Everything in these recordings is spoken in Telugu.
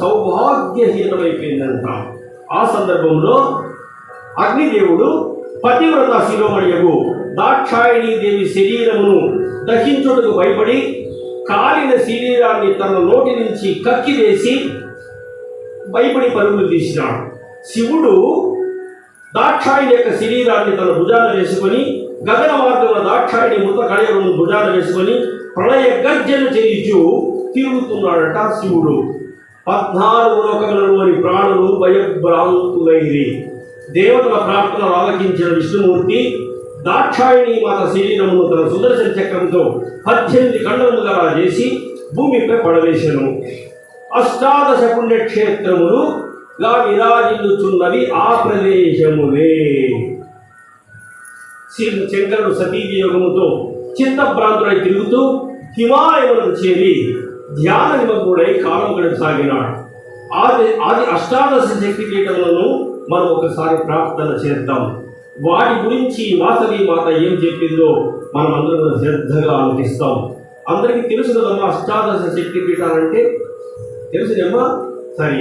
సౌభాగ్యహీనమైపోయిందంట ఆ సందర్భంలో అగ్నిదేవుడు పతివ్రత శిరోమణ్యకు దాక్షాయణీ దేవి శరీరమును దహించుటకు భయపడి కాలిన శరీరాన్ని తన నోటి నుంచి కక్కివేసి భయపడి పరుగులు తీసినాడు. శివుడు దాక్షాయణి యొక్క శరీరాన్ని తన భుజాన వేసుకొని గగన మార్గంలో దాక్షాయణి మృత కళలను భుజాన వేసుకొని ప్రళయ గర్జన చేయించు తిరుగుతున్నాడట శివుడు. పద్నాలుగు లోకములలోని ప్రాణులు భయభ్రాంతులైరి. దేవతల ప్రార్థనలు ఆలకించిన విష్ణుమూర్తి దాక్షాయణి మాత శరీరమును తన సుదర్శన చక్రంతో పద్దెనిమిది ఖండములుగా చేసి భూమిపై పడవేశను అష్టాదశ పుణ్యక్షేత్రములుగా విరాజిల్లుచున్నవి ఆ ప్రదేశములే. శ్రీ శంకరుడు సతీవి యోగముతో చిత్తభ్రాంతుడై తిరుగుతూ హిమాలయములను చేరి ధ్యాన నిమగ్నుడై కాలం గడసాగినాడు ఆది ఆది అష్టాదశ శక్తి పీఠములను మనం ఒకసారి ప్రార్థన చేద్దాం. వాటి గురించి వాసవి మాత ఏం చెప్పిందో మనం అందరం శ్రద్ధగా ఆలోచిస్తాం. అందరికీ తెలుసు కదమ్మా అష్టాదశ శక్తి పీఠాలంటే తెలుసునేమ్మా సరే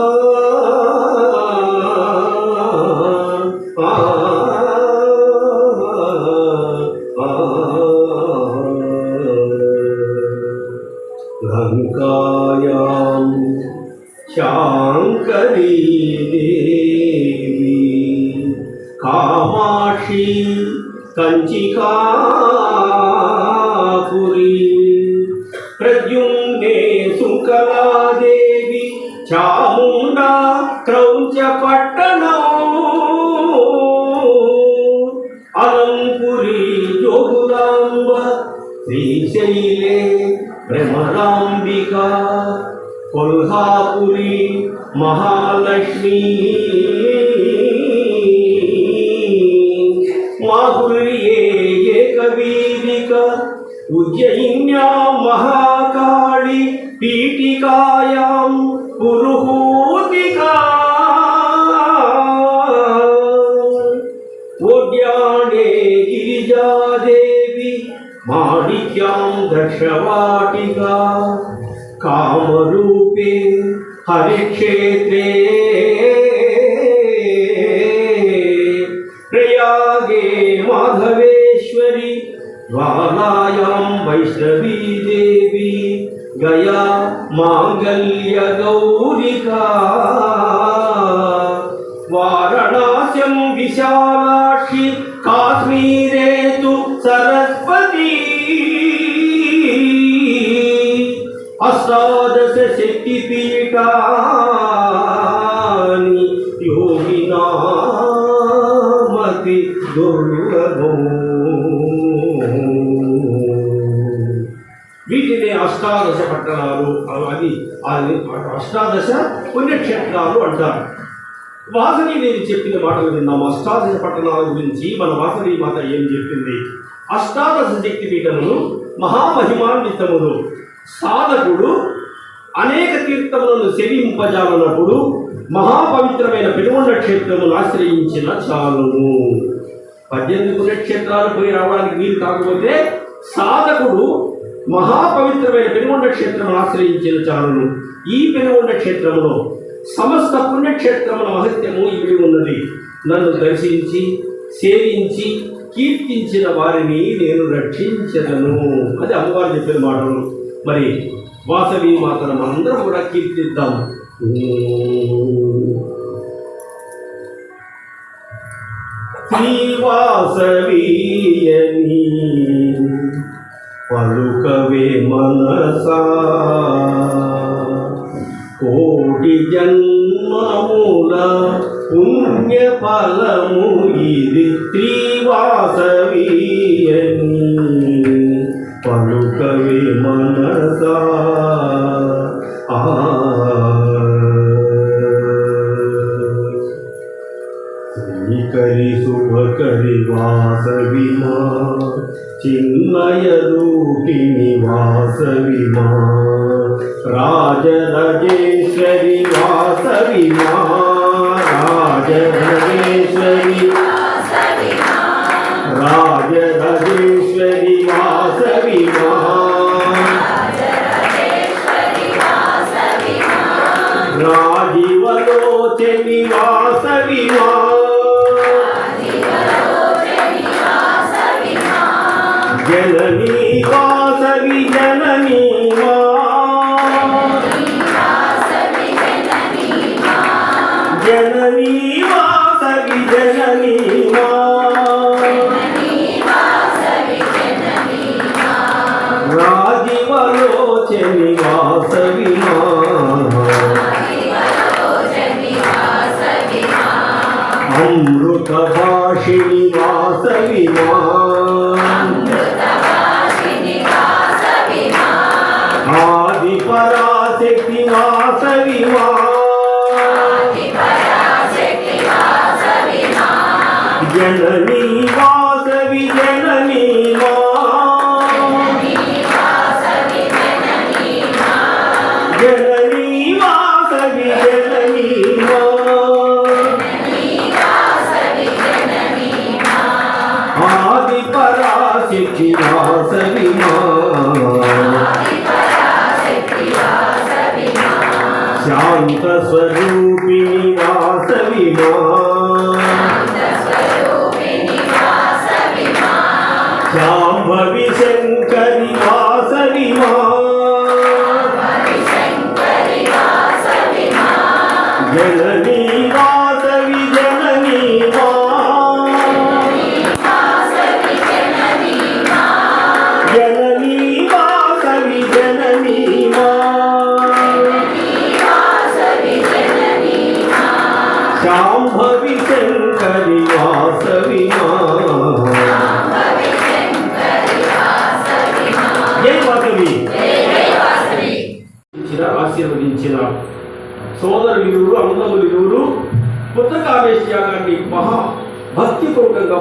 Oh. చాముండా క్రౌంచ పట్టణం. అలంపురి జోగులాంబ శ్రీశైలే భ్రమరాంబిక కొల్హాపురి మహాలక్ష్మీ क्षेत्रवाटिका कामरूपे हरिक्षेत्रे। प्रयागे माधवेश्वरी वालायां वैष्णवी देवी गया माङ्गल्यगौरिका పీఠాని యోగినామతి దుర్లభము వీటిని అష్టాదశ పట్టణాలు అది అది అష్టాదశ పుణ్యక్షేత్రాలు అంటారు. వాసని నేను చెప్పిన మాటలు విన్నాము అష్టాదశ పట్టణాల గురించి మన వాసని మాత ఏం చెప్పింది? అష్టాదశ శక్తి పీఠములు మహామహిమాన్వితములు సాధకుడు అనేక తీర్థములను సేవింపజాలనప్పుడు మహాపవిత్రమైన పెనుగొండ క్షేత్రమును ఆశ్రయించిన చాలును పద్దెనిమిది పుణ్యక్షేత్రాలు పోయి రావడానికి వీలు కాకపోతే సాధకుడు మహాపవిత్రమైన పెనుగొండ క్షేత్రమును ఆశ్రయించిన చాలును ఈ పెనుగొండ క్షేత్రములో సమస్త పుణ్యక్షేత్రముల మహత్యము ఇవి ఉన్నది. నన్ను దర్శించి సేవించి కీర్తించిన వారిని నేను రక్షించదను. అది అమ్మవారు చెప్పిన మాటలు. మరి వాసవి మాతను మనందరం కూడా కీర్తిద్దాం శ్రీవాసవీయని పలుకవే మనసా కోటి జన్మముల పుణ్య ఫలము ఇది శ్రీవాసవీయని పలుకవే మనసా చిన్మయ రూపిణి వాసవిమా రాజరాజేశ్వరి వాసవి జననీ వాసవి జననీ మా జననీ వాసవి జననీ మా. జననీ జననీ వాసవి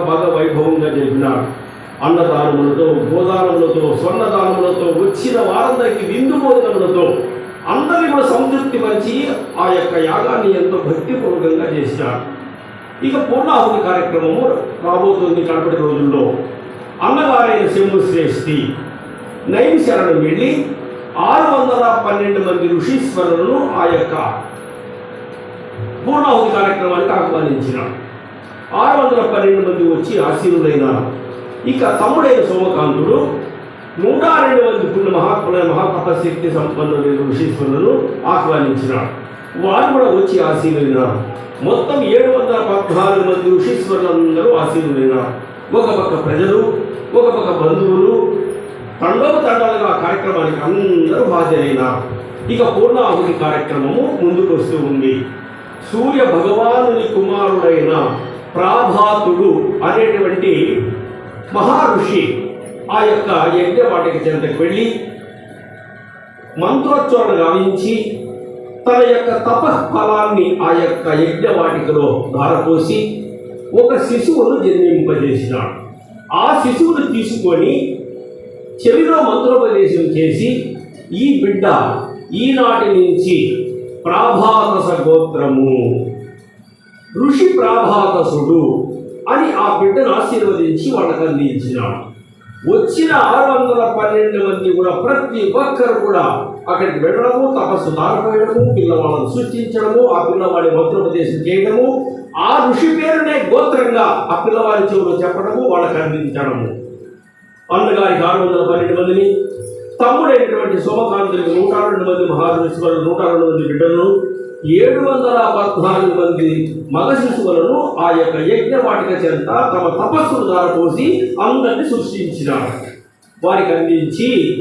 బాగా వైభవంగా జరిపినాడు అన్నదానములతో గోదానములతో స్వర్ణదానములతో వచ్చిన వారందరికీ విందు భోజనములతో అందరి కూడా సంతృప్తి పరిచి ఆ యొక్క యాగాన్ని ఎంతో భక్తిపూర్వకంగా చేశారు. ఇక పూర్ణాహుతి కార్యక్రమము రాబోతుంది కడపటి రోజుల్లో. అన్నగారైన శంభు శ్రేష్ఠి నైమిశరణం వెళ్ళి ఆరు వందల పన్నెండు మంది ఋషీశ్వరులను ఆ యొక్క పూర్ణాహుతి కార్యక్రమానికి ఆహ్వానించినాడు. ఆరు వందల పన్నెండు మంది వచ్చి ఆశీనులైనారు ఇక తమ్ముడైన సోమకాంతుడు నూట రెండు మంది పుణ్య మహాత్ముల మహాతపశక్తి సంపన్నులైన ఋషీశ్వరులను ఆహ్వానించినాడు. వారు కూడా వచ్చి ఆశీనులైనారు మొత్తం ఏడు వందల పద్నాలుగు మంది ఋషీశ్వరులందరూ ఆశీనులైనారు ఒక పక్క ప్రజలు ఒక పక్క బంధువులు తండోపు తండాలుగా ఆ కార్యక్రమానికి అందరూ హాజరైనారు. ఇక పూర్ణాహుతి కార్యక్రమము ముందుకు వస్తూ ఉంది. సూర్య భగవానుని కుమారుడైన ప్రాభాతుడు అనేటువంటి మహర్షి ఆ యొక్క యజ్ఞవాటికి చెంతకు వెళ్ళి మంత్రోచ్చారణ గావించి తన యొక్క తపఃఫలాన్ని ఆ యొక్క యజ్ఞవాటికలో ధారపోసి ఒక శిశువును జన్మింపజేసినాడు. ఆ శిశువును తీసుకొని చెవిలో మంత్రోపదేశం చేసి ఈ బిడ్డ ఈనాటి నుంచి ప్రాభాతస గోత్రము ప్రాభాకసుడు ప్రాభాతసుడు అని ఆ బిడ్డను ఆశీర్వదించి వాళ్ళకి అందించినాడు వచ్చిన ఆరు వందల పన్నెండు మంది కూడా ప్రతి ఒక్కరు కూడా అక్కడికి వెళ్ళడము తపస్సు దారిపోయడము పిల్లవాళ్ళను సృష్టించడము ఆ పిల్లవాడి మంత్రోపదేశం చేయడము ఆ ఋషి పేరునే గోత్రంగా ఆ పిల్లవాడి చెవులో చెప్పడము వాళ్ళకి అందించడము. అన్నగారికి ఆరు వందల పన్నెండు మందిని తమ్ముడైనటువంటి సోమకాంతునికి నూట రెండు మంది మహారుషులు నూట రెండు మంది బిడ్డలను ఏడు వందల పద్నాలుగు మంది మగ శిశువులను ఆ యొక్క యజ్ఞవాటిక చెంత తమ తపస్సును దారపోసి అందరిని సృష్టించినాడు వారికి అందించి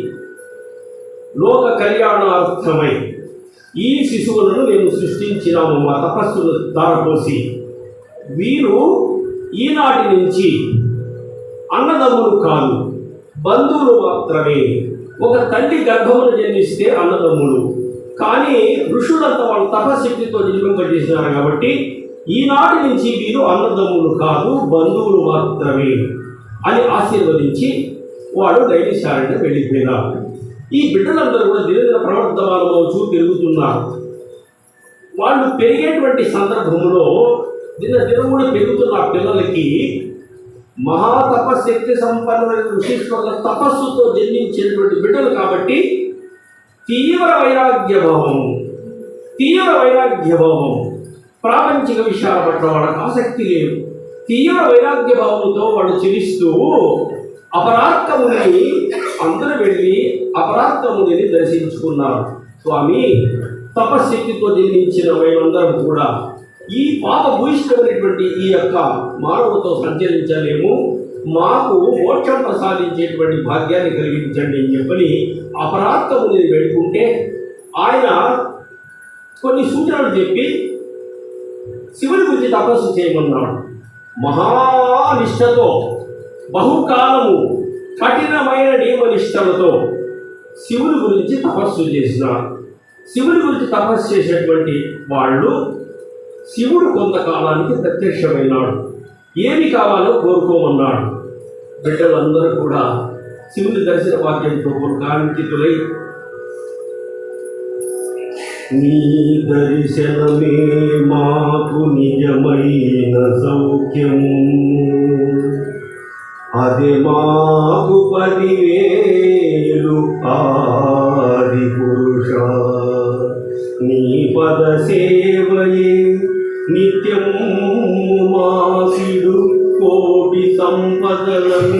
లోక కళ్యాణార్థమై ఈ శిశువులను మేము సృష్టించినాము మా తపస్సును దారపోసి వీరు ఈనాటి నుంచి అన్నదమ్ములు కాదు బంధువులు మాత్రమే. ఒక తల్లి గర్భమును జన్మిస్తే అన్నదమ్ములు. కానీ ఋషులంతా వాళ్ళు తపశక్తితో జన్మింపజేసినారు కాబట్టి ఈనాటి నుంచి వీరు అన్నదమ్ములు కాదు బంధువులు మాత్రమే అని ఆశీర్వదించి వాడు నైమిషారణ్యం వెళ్ళిపోయినారు ఈ బిడ్డలందరూ కూడా దినదిన ప్రవర్తమానమవుచూ పెరుగుతున్నారు. వాళ్ళు పెరిగేటువంటి సందర్భంలో దిన దినం కూడా పెరుగుతున్న పిల్లలకి మహా తపశక్తి సంపన్నమైన ఋషీశ్వరుల తపస్సుతో జన్మించినటువంటి బిడ్డలు కాబట్టి తీవ్ర వైరాగ్య భావం తీవ్ర వైరాగ్య భావం ప్రాపంచిక విషయాల పట్ల వాళ్ళకి ఆసక్తి లేదు. తీవ్ర వైరాగ్య భావంతో వాళ్ళు చెలిస్తూ అపరార్థముని అందరూ వెళ్ళి అపరార్థముని దర్శించుకున్నారు. స్వామి తపశక్తితో జన్మించిన మేమందరం కూడా ఈ పాప భూయిష్టమైనటువంటి ఈ యొక్క మానవుతో సంచరించలేము. మాకు మోక్షం ప్రసాదించేటువంటి భాగ్యాన్ని కలిగించండి అని చెప్పని అపరాధముని పెట్టుకుంటే ఆయన కొన్ని సూచనలు చెప్పి శివుని గురించి తపస్సు చేయమన్నాడు. మహానిష్టతో బహుకాలము కఠినమైన నియమనిష్టలతో శివుని గురించి తపస్సు చేసిన శివుని గురించి తపస్సు చేసేటువంటి వాళ్ళు శివుడు కొంతకాలానికి ప్రత్యక్షమైనాడు. ఏమి కావాలో కోరుకోమన్నాడు. బిడ్డలందరూ కూడా శివుని దర్శన వాక్యంతో కాంతితులై నీ దర్శనమే మాకు నిజమైన సౌఖ్యము. అది మాకు పదివేలు ఆది పురుష. నీ పద సేవయే నిత్యము وسلم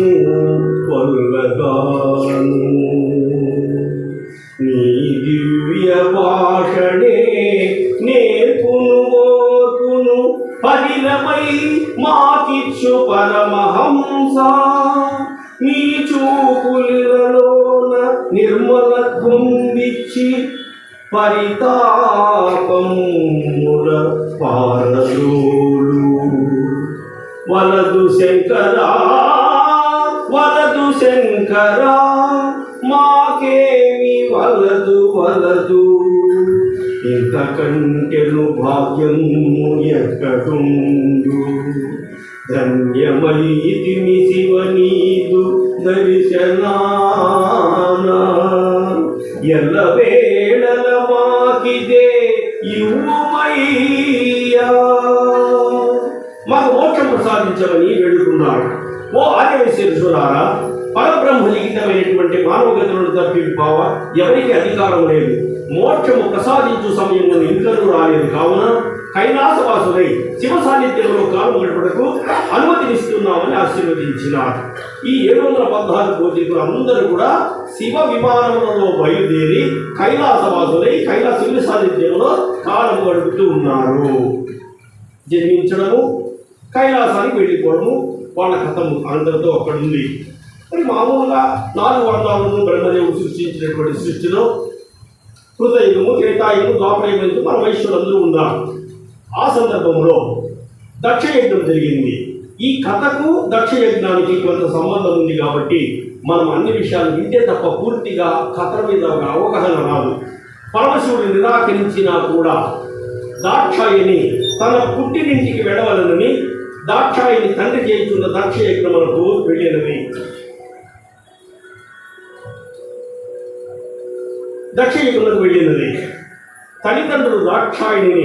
వలదు వలదు ఇంతకంటెను భాగ్యము ఎక్కడుండు ధన్యమైతిమి శివనీదు దర్శనానా ఎల్ల వేళల మాకిదే ఇవ్వమయ్యా మాకు మోక్షం ప్రసాదించమని వేడుకున్నాడు ఓ ఆదివేశ్వరులారా పరబ్రహ్మ లిఖితమైనటువంటి మానవగతులను తప్పిపోవ ఎవరికి అధికారం లేదు. మోక్షము ప్రసాదించు సమయంలో ఇంద్రుడు రాలేదు కావున కైలాసవాసులై శివ సాన్నిధ్యంలో కాలం గడపడకు అనుమతినిస్తున్నామని ఆశీర్వదించినారు ఈ ఏడు వందల పద్నాలుగు కోటికులు అందరూ కూడా శివ విమానములలో బయలుదేరి కైలాసవాసులై కైలాస శివుని సాన్నిధ్యంలో కాలం గడుపుతూ ఉన్నారు. జన్మించడము కైలాసానికి వెళ్ళిపోవడము వాళ్ళ కథము అందరితో అక్కడ ఉంది మరి మామూలుగా నాలుగు వర్ణాలను బ్రహ్మదేవుడు సృష్టించినటువంటి సృష్టిలో హృదయము త్రేతాయుగము ద్వాపరయుగంతో మన వైశ్యులందరూ ఉన్నారు. ఆ సందర్భంలో దక్షయజ్ఞం జరిగింది. ఈ కథకు దక్షయజ్ఞానికి కొంత సంబంధం ఉంది కాబట్టి మనం అన్ని విషయాలు వింటే తప్ప పూర్తిగా కథ మీద ఒక అవగాహన రాదు. పరమశివుడు నిరాకరించినా కూడా దాక్షాయిని తన పుట్టినింటికి వెళ్ళవలనని దాక్షాయిని తండ్రి చేయించున్న దక్షయజ్ఞములకు వెళ్ళినవి దక్షయజ్ఞములకు వెళ్ళినది. తల్లిదండ్రులు దాక్షాయిని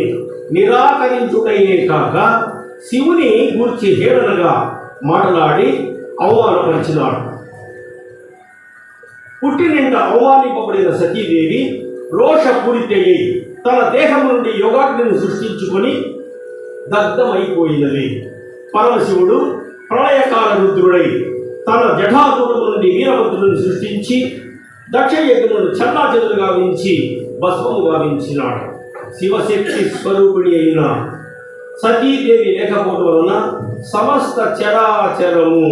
నిరాకరించుటయే కాక శివుని గూర్చి హేళనగా మాట్లాడి అవమానపరిచినాడు పుట్టినింట అవమానింపబడిన సతీదేవి రోషపూరితయ్యి తన దేహం నుండి యోగాగ్నిని సృష్టించుకొని దగ్ధమైపోయినది. పరమశివుడు ప్రళయకాల రుద్రుడై తన జఠాతుడు నుండి వీరభద్రుని సృష్టించి దక్షయజ్ఞులను చల్లాచెదురు గావించి భస్మము గావించినాడు శివశక్తి స్వరూపిణి అయిన సతీదేవి లేకపోవడం వలన సమస్త చరాచరము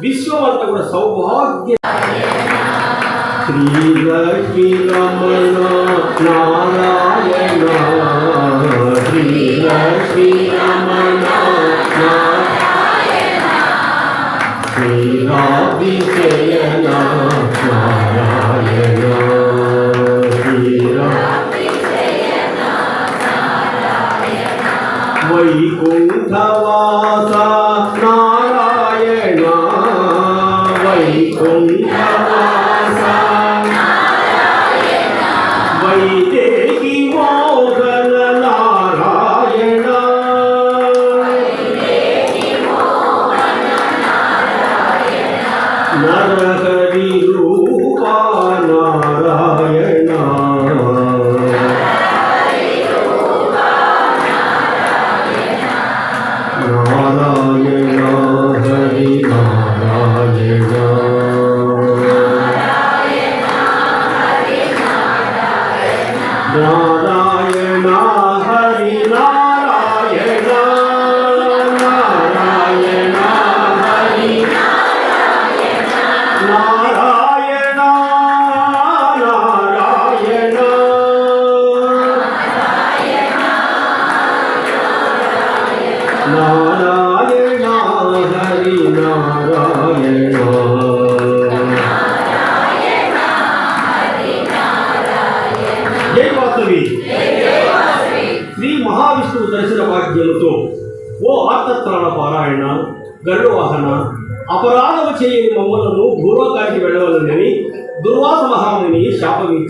విశ్వమంతా కూడా సౌభాగ్య శ్రీలక్ష్మీ రమణ నారాయణ శ్రీలక్ష్మీ నారాయణ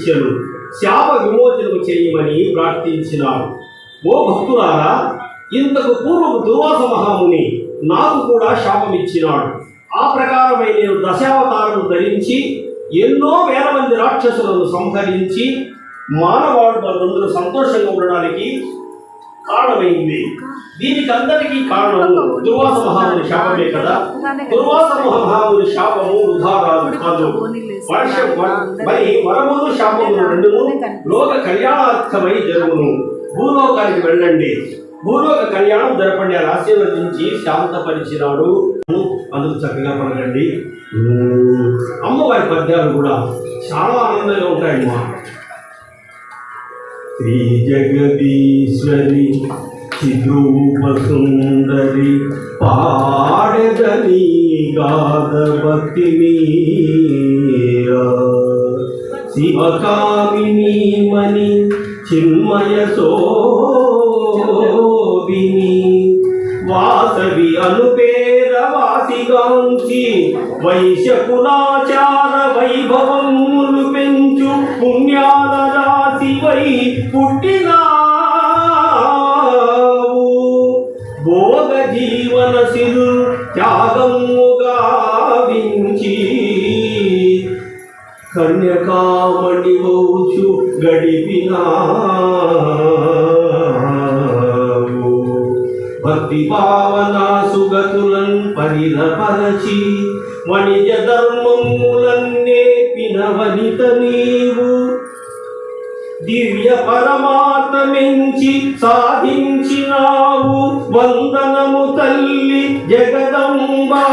శాపమిచ్చాను శాప విమోచనము చేయమని ప్రార్థించినాడు ఓ భక్తురారా ఇంతకు పూర్వము దుర్వాస మహాముని నాకు కూడా శాపమిచ్చినాడు. ఆ ప్రకారమై నేను దశావతారము ధరించి ఎన్నో వేల మంది రాక్షసులను సంహరించి మానవాడు మనందరూ సంతోషంగా ఉండడానికి కారణమైంది. దీనికి అందరికీ కారణము దుర్వాస మహాముని శాపమే కదా. దుర్వాస మహాముని శాపము రాదు కాదు. వర్షం మరి వరములు శాపములు రెండును లోక కళ్యాణార్థమై జరుగును. భూలోకానికి వెళ్ళండి. భూలోక కళ్యాణం జరపండి అని ఆశీర్వదించి శాంతపరిచినాడు. అందుకు చక్కగా పలకండి ఉమ్, అమ్మవారి పద్యాలు కూడా చాలా ఆనందంగా ఉంటాయమ్మా. శ్రీ జగదీశ్వరి చిద్రూపసుందరి పాడదని గాద భక్తి మీరా శివకామిని మణి చిన్మయ శోభిని. వాసవి అనుపేర వాసిగాంచి వైశకులాచార వైభవములు పెంచు పుణ్యాల పుట్టినావు. భోగ జీవన సిరు త్యాగముగా వించి కన్యకామణి వౌచు గడిపినావు. భక్తి భావన సుగతులన్ పరిలపరచి వణిజ ధర్మములన్ నేర్పిన వనిత నీవు. దివ్య పరమాత్మెంచి సాధించినావు వందనము తల్లి జగదంబా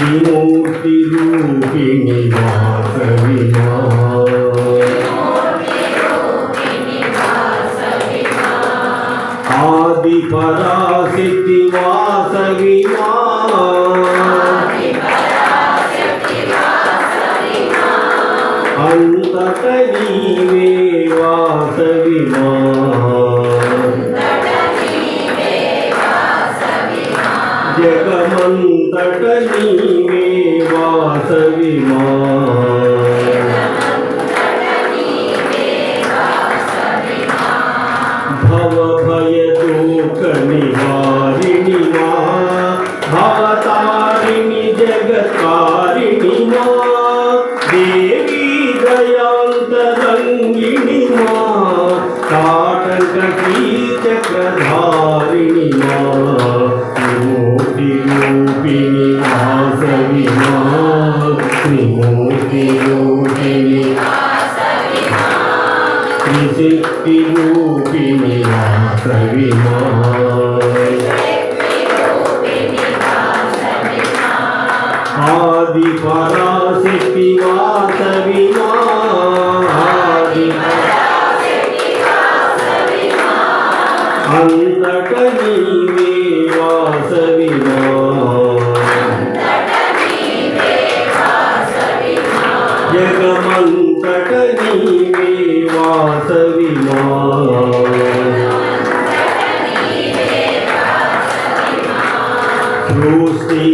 త్రిమూర్తి రూపిణి వాసవి మా ఆది పరాశక్తి అంతట నీవే వాసవినా జగమంతట నీవే వాసవినా సృష్టి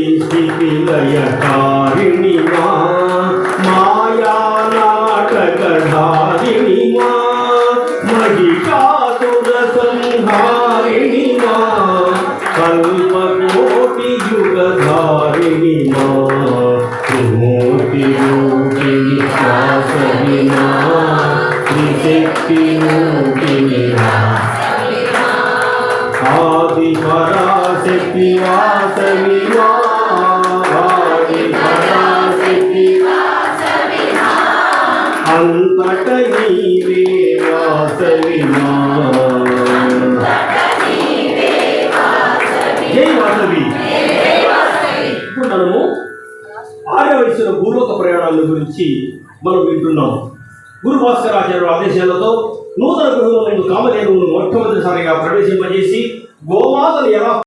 గురించి మనం వింటున్నాం. గురు భాస్కరాచార్యుల ఆదేశాలతో నూతన గృహంలో నేను కామధేనువును మొట్టమొదటిసారిగా ప్రవేశింపజేసి గోమాతలు ఎలా